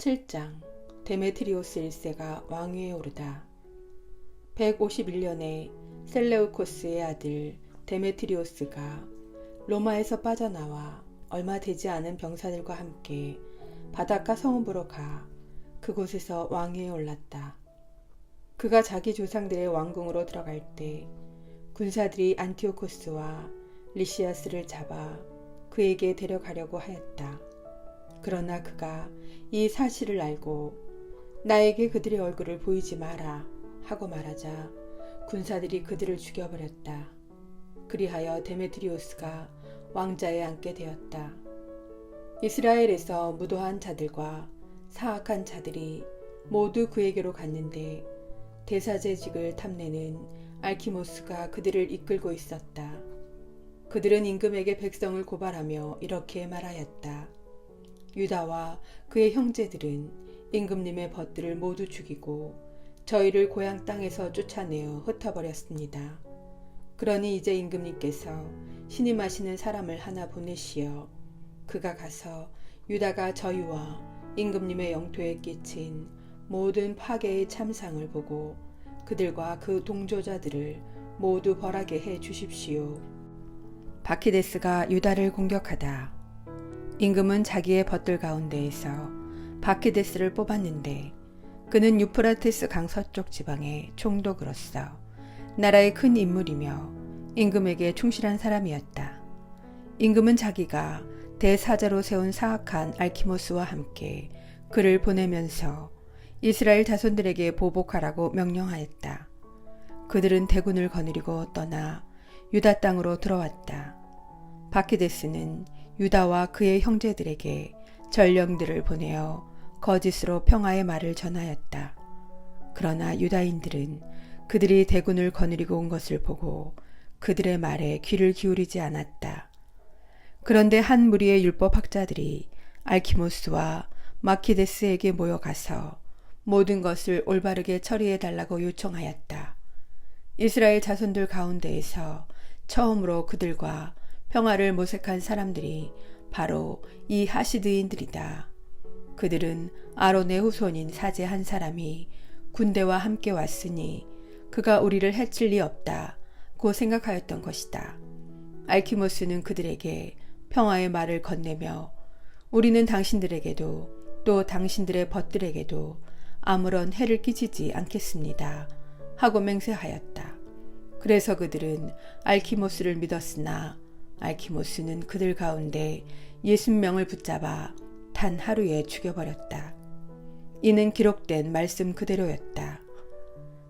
7장 데메트리오스 1세가 왕위에 오르다 151년에 셀레우코스의 아들 데메트리오스가 로마에서 빠져나와 얼마 되지 않은 병사들과 함께 바닷가 성읍으로 가 그곳에서 왕위에 올랐다. 그가 자기 조상들의 왕궁으로 들어갈 때 군사들이 안티오코스와 리시아스를 잡아 그에게 데려가려고 하였다. 그러나 그가 이 사실을 알고 나에게 그들의 얼굴을 보이지 마라 하고 말하자 군사들이 그들을 죽여버렸다. 그리하여 데메트리오스가 왕자에 앉게 되었다. 이스라엘에서 무도한 자들과 사악한 자들이 모두 그에게로 갔는데 대사제직을 탐내는 알키모스가 그들을 이끌고 있었다. 그들은 임금에게 백성을 고발하며 이렇게 말하였다. 유다와 그의 형제들은 임금님의 벗들을 모두 죽이고 저희를 고향 땅에서 쫓아내어 흩어버렸습니다. 그러니 이제 임금님께서 신임하시는 사람을 하나 보내시어 그가 가서 유다가 저희와 임금님의 영토에 끼친 모든 파괴의 참상을 보고 그들과 그 동조자들을 모두 벌하게 해 주십시오. 바키데스가 유다를 공격하다. 임금은 자기의 벗들 가운데에서 바키데스를 뽑았는데 그는 유프라테스 강 서쪽 지방의 총독으로서 나라의 큰 인물이며 임금에게 충실한 사람이었다. 임금은 자기가 대사자로 세운 사악한 알키모스와 함께 그를 보내면서 이스라엘 자손들에게 보복하라고 명령하였다. 그들은 대군을 거느리고 떠나 유다 땅으로 들어왔다. 바키데스는 유다와 그의 형제들에게 전령들을 보내어 거짓으로 평화의 말을 전하였다. 그러나 유다인들은 그들이 대군을 거느리고 온 것을 보고 그들의 말에 귀를 기울이지 않았다. 그런데 한 무리의 율법 학자들이 알키모스와 마키데스에게 모여가서 모든 것을 올바르게 처리해 달라고 요청하였다. 이스라엘 자손들 가운데에서 처음으로 그들과 평화를 모색한 사람들이 바로 이 하시드인들이다. 그들은 아론의 후손인 사제 한 사람이 군대와 함께 왔으니 그가 우리를 해칠 리 없다 고 생각하였던 것이다. 알키모스는 그들에게 평화의 말을 건네며 우리는 당신들에게도 또 당신들의 벗들에게도 아무런 해를 끼치지 않겠습니다. 하고 맹세하였다. 그래서 그들은 알키모스를 믿었으나 알키모스는 그들 가운데 예순 명을 붙잡아 단 하루에 죽여버렸다. 이는 기록된 말씀 그대로였다.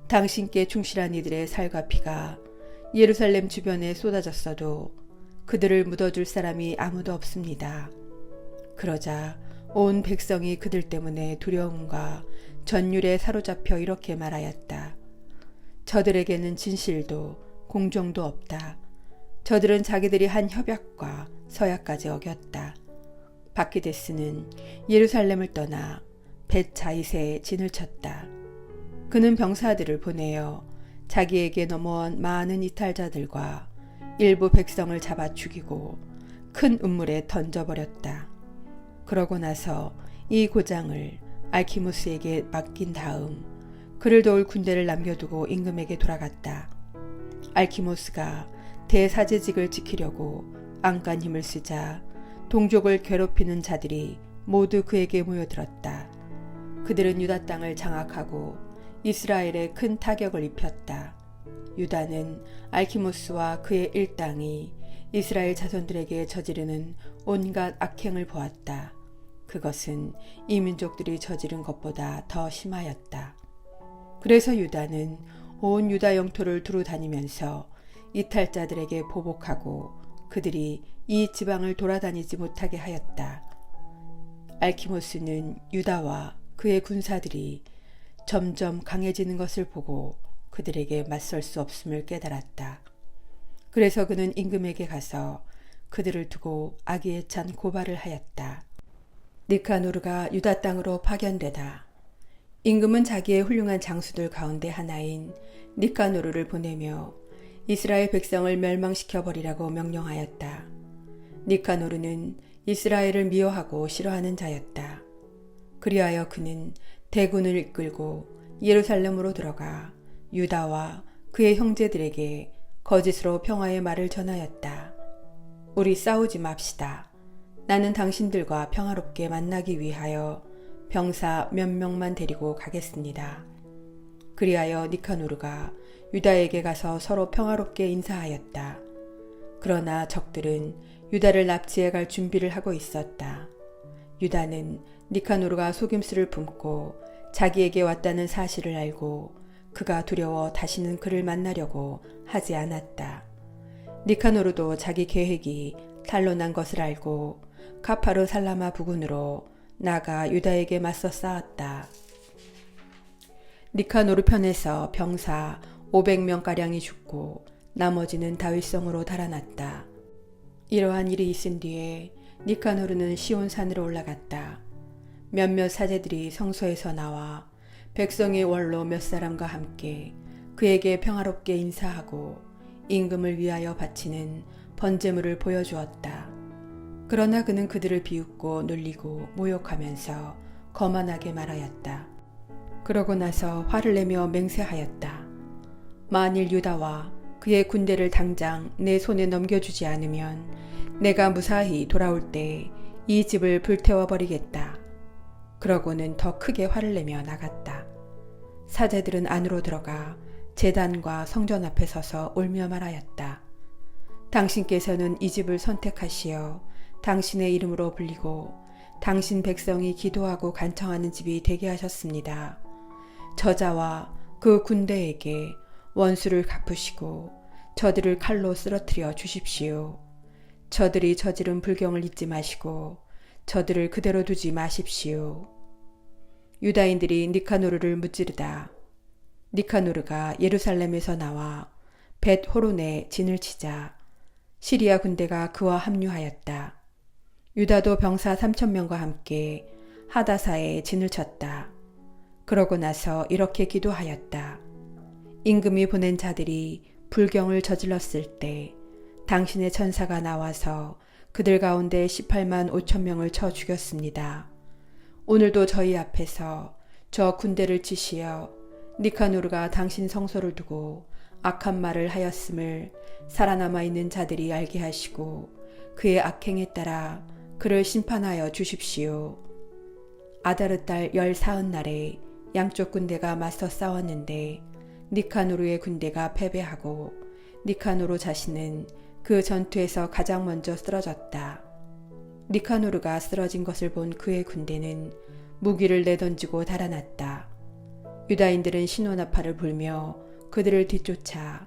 당신께 충실한 이들의 살과 피가 예루살렘 주변에 쏟아졌어도 그들을 묻어줄 사람이 아무도 없습니다. 그러자 온 백성이 그들 때문에 두려움과 전율에 사로잡혀 이렇게 말하였다. 저들에게는 진실도 공정도 없다. 저들은 자기들이 한 협약과 서약까지 어겼다. 바키데스는 예루살렘을 떠나 벳자이세에 진을 쳤다. 그는 병사들을 보내어 자기에게 넘어온 많은 이탈자들과 일부 백성을 잡아 죽이고 큰 운물에 던져버렸다. 그러고 나서 이 고장을 알키무스에게 맡긴 다음 그를 도울 군대를 남겨두고 임금에게 돌아갔다. 알키모스가 대사제직을 지키려고 안간 힘을 쓰자 동족을 괴롭히는 자들이 모두 그에게 모여들었다. 그들은 유다 땅을 장악하고 이스라엘에 큰 타격을 입혔다. 유다는 알키모스와 그의 일당이 이스라엘 자손들에게 저지르는 온갖 악행을 보았다. 그것은 이 민족들이 저지른 것보다 더 심하였다. 그래서 유다는 온 유다 영토를 두루 다니면서 이탈자들에게 보복하고 그들이 이 지방을 돌아다니지 못하게 하였다. 알키모스는 유다와 그의 군사들이 점점 강해지는 것을 보고 그들에게 맞설 수 없음을 깨달았다. 그래서 그는 임금에게 가서 그들을 두고 아기에 찬 고발을 하였다. 니카노르가 유다 땅으로 파견되다. 임금은 자기의 훌륭한 장수들 가운데 하나인 니카노르를 보내며 이스라엘 백성을 멸망시켜 버리라고 명령하였다. 니카노르는 이스라엘을 미워하고 싫어하는 자였다. 그리하여 그는 대군을 이끌고 예루살렘으로 들어가 유다와 그의 형제들에게 거짓으로 평화의 말을 전하였다. 우리 싸우지 맙시다. 나는 당신들과 평화롭게 만나기 위하여 병사 몇 명만 데리고 가겠습니다. 그리하여 니카노르가 유다에게 가서 서로 평화롭게 인사하였다. 그러나 적들은 유다를 납치해 갈 준비를 하고 있었다. 유다는 니카노르가 속임수를 품고 자기에게 왔다는 사실을 알고 그가 두려워 다시는 그를 만나려고 하지 않았다. 니카노르도 자기 계획이 탄로난 것을 알고 카파르 살라마 부근으로 나가 유다에게 맞서 싸웠다. 니카노르 편에서 병사 500명가량이 죽고 나머지는 다윗성으로 달아났다. 이러한 일이 있은 뒤에 니카노르는 시온산으로 올라갔다. 몇몇 사제들이 성소에서 나와 백성의 원로 몇 사람과 함께 그에게 평화롭게 인사하고 임금을 위하여 바치는 번제물을 보여주었다. 그러나 그는 그들을 비웃고 놀리고 모욕하면서 거만하게 말하였다. 그러고 나서 화를 내며 맹세하였다. 만일 유다와 그의 군대를 당장 내 손에 넘겨주지 않으면 내가 무사히 돌아올 때 이 집을 불태워 버리겠다. 그러고는 더 크게 화를 내며 나갔다. 사제들은 안으로 들어가 재단과 성전 앞에 서서 울며 말하였다. 당신께서는 이 집을 선택하시어 당신의 이름으로 불리고 당신 백성이 기도하고 간청하는 집이 되게 하셨습니다. 저자와 그 군대에게 원수를 갚으시고 저들을 칼로 쓰러뜨려 주십시오. 저들이 저지른 불경을 잊지 마시고 저들을 그대로 두지 마십시오. 유다인들이 니카노르를 무찌르다. 니카노르가 예루살렘에서 나와 벳 호론에 진을 치자 시리아 군대가 그와 합류하였다. 유다도 병사 3천 명과 함께 하다사에 진을 쳤다. 그러고 나서 이렇게 기도하였다. 임금이 보낸 자들이 불경을 저질렀을 때 당신의 천사가 나와서 그들 가운데 18만 5천 명을 쳐 죽였습니다. 오늘도 저희 앞에서 저 군대를 치시어 니카노르가 당신 성소를 두고 악한 말을 하였음을 살아남아 있는 자들이 알게 하시고 그의 악행에 따라 그를 심판하여 주십시오. 아다르 달 열사흔 날에 양쪽 군대가 맞서 싸웠는데 니카노르의 군대가 패배하고 니카노르 자신은 그 전투에서 가장 먼저 쓰러졌다. 니카노르가 쓰러진 것을 본 그의 군대는 무기를 내던지고 달아났다. 유다인들은 신호나파를 불며 그들을 뒤쫓아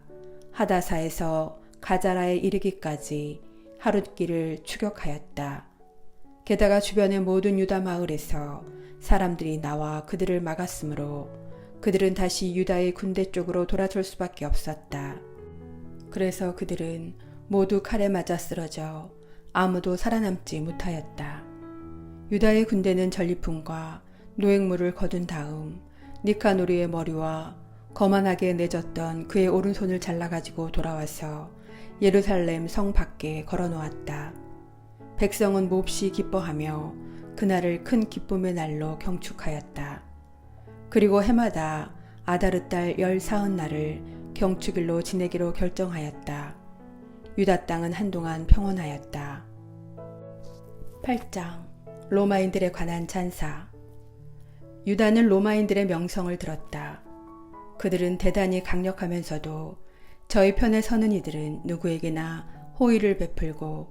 하다사에서 가자라에 이르기까지 하룻길을 추격하였다. 게다가 주변의 모든 유다 마을에서 사람들이 나와 그들을 막았으므로 그들은 다시 유다의 군대 쪽으로 돌아설 수밖에 없었다. 그래서 그들은 모두 칼에 맞아 쓰러져 아무도 살아남지 못하였다. 유다의 군대는 전리품과 노획물을 거둔 다음 니카노리의 머리와 거만하게 내졌던 그의 오른손을 잘라가지고 돌아와서 예루살렘 성 밖에 걸어 놓았다. 백성은 몹시 기뻐하며 그날을 큰 기쁨의 날로 경축하였다. 그리고 해마다 아다르 달 열사흔 날을 경축일로 지내기로 결정하였다. 유다 땅은 한동안 평온하였다. 8장 로마인들에 관한 찬사 유다는 로마인들의 명성을 들었다. 그들은 대단히 강력하면서도 저희 편에 서는 이들은 누구에게나 호의를 베풀고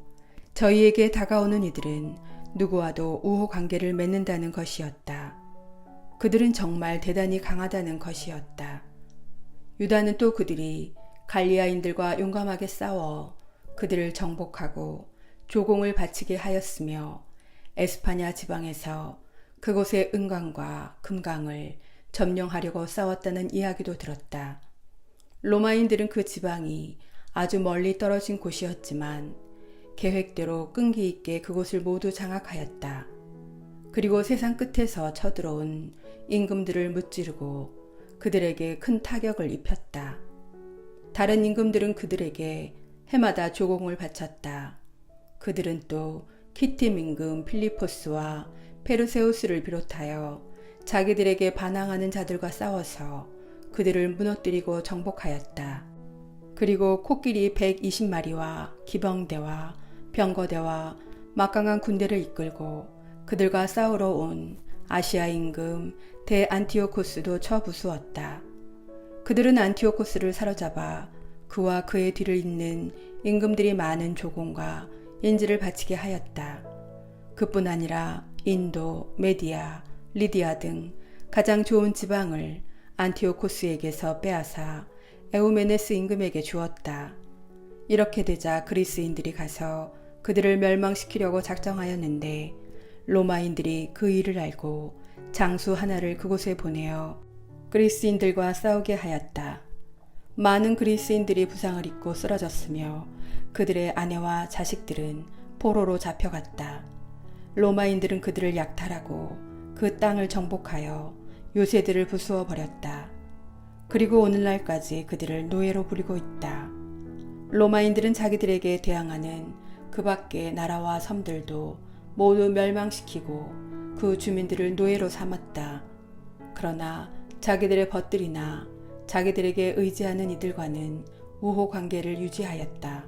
저희에게 다가오는 이들은 누구와도 우호 관계를 맺는다는 것이었다. 그들은 정말 대단히 강하다는 것이었다. 유다는 또 그들이 갈리아인들과 용감하게 싸워 그들을 정복하고 조공을 바치게 하였으며 에스파냐 지방에서 그곳의 은광과 금강을 점령하려고 싸웠다는 이야기도 들었다. 로마인들은 그 지방이 아주 멀리 떨어진 곳이었지만 계획대로 끈기 있게 그곳을 모두 장악하였다. 그리고 세상 끝에서 쳐들어온 임금들을 무찌르고 그들에게 큰 타격을 입혔다. 다른 임금들은 그들에게 해마다 조공을 바쳤다. 그들은 또 키팀 임금 필리포스와 페르세우스를 비롯하여 자기들에게 반항하는 자들과 싸워서 그들을 무너뜨리고 정복하였다. 그리고 코끼리 120마리와 기병대와 병거대와 막강한 군대를 이끌고 그들과 싸우러 온 아시아 임금 대안티오코스도 처부수었다. 그들은 안티오코스를 사로잡아 그와 그의 뒤를 잇는 임금들이 많은 조공과 인지를 바치게 하였다. 그뿐 아니라 인도, 메디아, 리디아 등 가장 좋은 지방을 안티오코스에게서 빼앗아 에우메네스 임금에게 주었다. 이렇게 되자 그리스인들이 가서 그들을 멸망시키려고 작정하였는데 로마인들이 그 일을 알고 장수 하나를 그곳에 보내어 그리스인들과 싸우게 하였다. 많은 그리스인들이 부상을 입고 쓰러졌으며 그들의 아내와 자식들은 포로로 잡혀갔다. 로마인들은 그들을 약탈하고 그 땅을 정복하여 요새들을 부수어 버렸다. 그리고 오늘날까지 그들을 노예로 부리고 있다. 로마인들은 자기들에게 대항하는 그 밖의 나라와 섬들도 모두 멸망시키고 그 주민들을 노예로 삼았다. 그러나 자기들의 벗들이나 자기들에게 의지하는 이들과는 우호 관계를 유지하였다.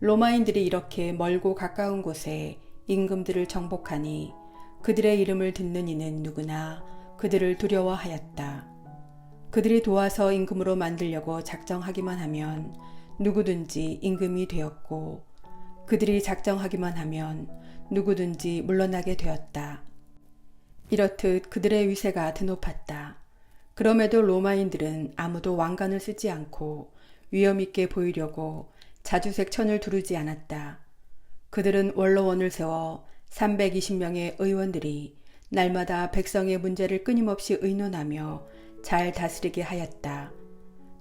로마인들이 이렇게 멀고 가까운 곳에 임금들을 정복하니 그들의 이름을 듣는 이는 누구나 그들을 두려워하였다. 그들이 도와서 임금으로 만들려고 작정하기만 하면 누구든지 임금이 되었고 그들이 작정하기만 하면 누구든지 물러나게 되었다. 이렇듯 그들의 위세가 드높았다. 그럼에도 로마인들은 아무도 왕관을 쓰지 않고 위엄있게 보이려고 자주색 천을 두르지 않았다. 그들은 원로원을 세워 320명의 의원들이 날마다 백성의 문제를 끊임없이 의논하며 잘 다스리게 하였다.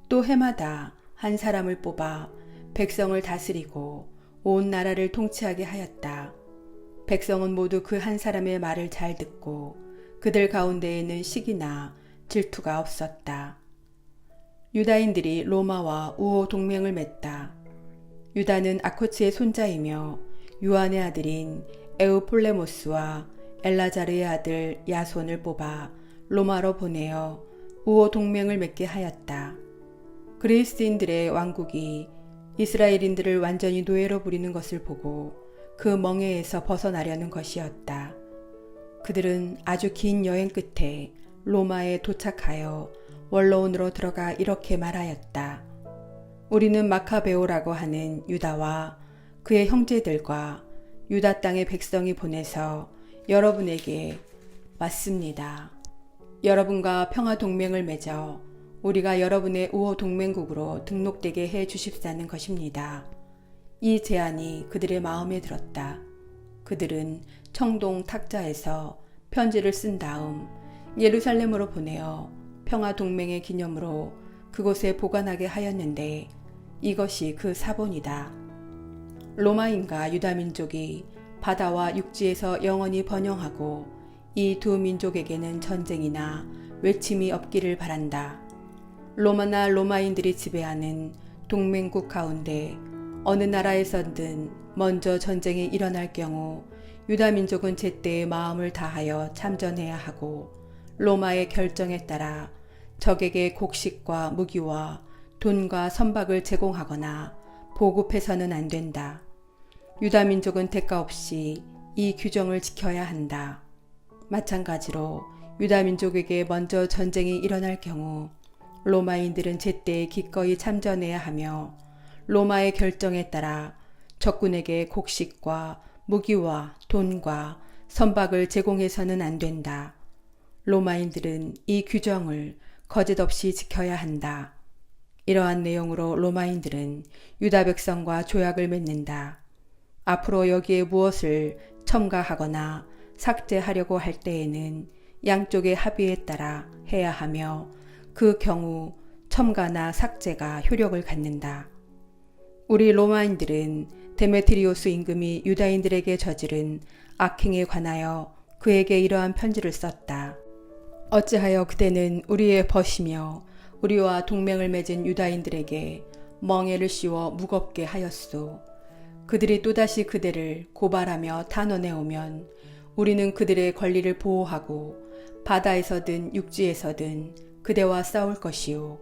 또 해마다 한 사람을 뽑아 백성을 다스리고 온 나라를 통치하게 하였다. 백성은 모두 그 한 사람의 말을 잘 듣고 그들 가운데에는 시기나 질투가 없었다. 유다인들이 로마와 우호 동맹을 맺다. 유다는 아코츠의 손자이며 유한의 아들인 에우폴레모스와 엘라자르의 아들 야손을 뽑아 로마로 보내어 우호 동맹을 맺게 하였다. 그리스인들의 왕국이 이스라엘인들을 완전히 노예로 부리는 것을 보고 그 멍에에서 벗어나려는 것이었다. 그들은 아주 긴 여행 끝에 로마에 도착하여 원로원으로 들어가 이렇게 말하였다. 우리는 마카베오라고 하는 유다와 그의 형제들과 유다 땅의 백성이 보내서 여러분에게 왔습니다. 여러분과 평화 동맹을 맺어 우리가 여러분의 우호 동맹국으로 등록되게 해 주십사는 것입니다. 이 제안이 그들의 마음에 들었다. 그들은 청동 탁자에서 편지를 쓴 다음 예루살렘으로 보내어 평화 동맹의 기념으로 그곳에 보관하게 하였는데 이것이 그 사본이다. 로마인과 유다 민족이 바다와 육지에서 영원히 번영하고 이 두 민족에게는 전쟁이나 외침이 없기를 바란다. 로마나 로마인들이 지배하는 동맹국 가운데 어느 나라에서든 먼저 전쟁이 일어날 경우 유다 민족은 제때에 마음을 다하여 참전해야 하고 로마의 결정에 따라 적에게 곡식과 무기와 돈과 선박을 제공하거나 보급해서는 안 된다. 유다 민족은 대가 없이 이 규정을 지켜야 한다. 마찬가지로 유다 민족에게 먼저 전쟁이 일어날 경우 로마인들은 제때에 기꺼이 참전해야 하며 로마의 결정에 따라 적군에게 곡식과 무기와 돈과 선박을 제공해서는 안 된다. 로마인들은 이 규정을 거짓없이 지켜야 한다. 이러한 내용으로 로마인들은 유다 백성과 조약을 맺는다. 앞으로 여기에 무엇을 첨가하거나 삭제하려고 할 때에는 양쪽의 합의에 따라 해야 하며 그 경우 첨가나 삭제가 효력을 갖는다. 우리 로마인들은 데메트리오스 임금이 유다인들에게 저지른 악행에 관하여 그에게 이러한 편지를 썼다. 어찌하여 그대는 우리의 벗이며 우리와 동맹을 맺은 유다인들에게 멍에를 씌워 무겁게 하였소. 그들이 또다시 그대를 고발하며 탄원해 오면 우리는 그들의 권리를 보호하고 바다에서든 육지에서든 그대와 싸울 것이요